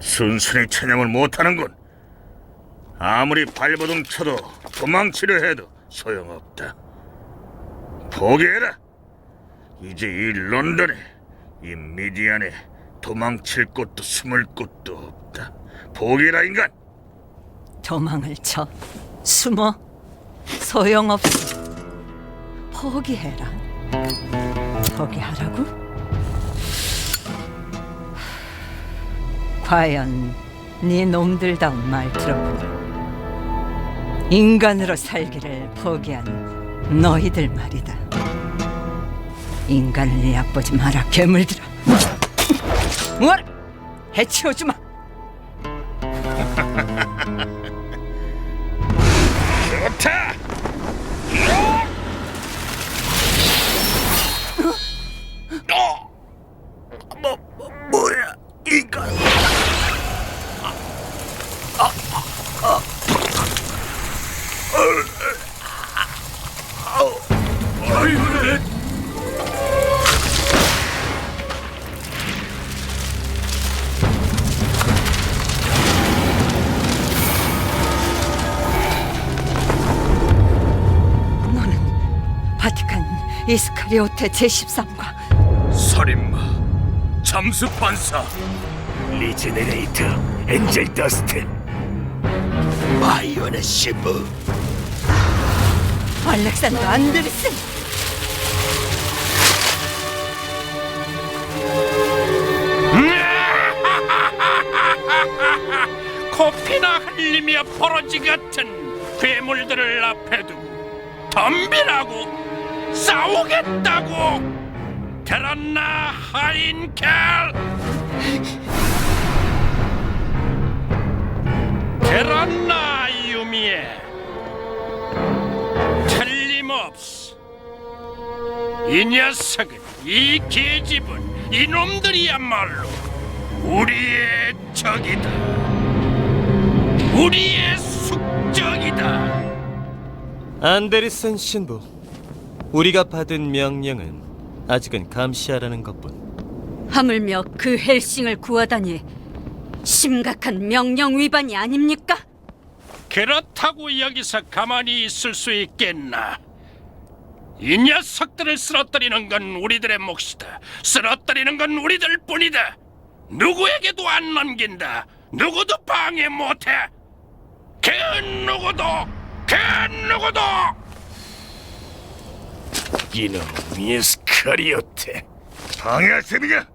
순순히 찬양을 못하는군. 아무리 발버둥 쳐도 도망치려 해도 소용없다. 포기해라. 이제 이 런던에, 이 미디안에 도망칠 곳도 숨을 곳도 없다. 포기해라 인간. 도망을 쳐 숨어 소용없어 포기해라 포기하라고? 과연 네 놈들다운 말 들어보니 인간으로 살기를 포기한 너희들 말이다. 인간을 얕보지 마라 괴물들아. 뭐라 해치워주마. 좋다. 바티칸 이스카리오테 제13과 살인마, 잠수 판사, 리제네레이터, 엔젤 더스트, 마이오네 신부. 알렉산더 안데르센. 코피나 흘리며 버러지 같은 괴물들을 앞에 두고 덤비라고 싸우겠다고! 테란나 하인켈! 테란나 유미에! 틀림없어. 이 녀석은 이 계집은 이놈들이야말로 우리의 적이다. 우리의 숙적이다. 안데르센 신부, 우리가 받은 명령은 아직은 감시하라는 것뿐. 하물며 그 헬싱을 구하다니 심각한 명령 위반이 아닙니까? 그렇다고 여기서 가만히 있을 수 있겠나? 이 녀석들을 쓰러뜨리는 건 우리들의 몫이다. 쓰러뜨리는 건 우리들 뿐이다. 누구에게도 안 넘긴다. 누구도 방해 못해. 그 누구도, 그 누구도. 이놈 미스카리오테 방해할 셈이냐?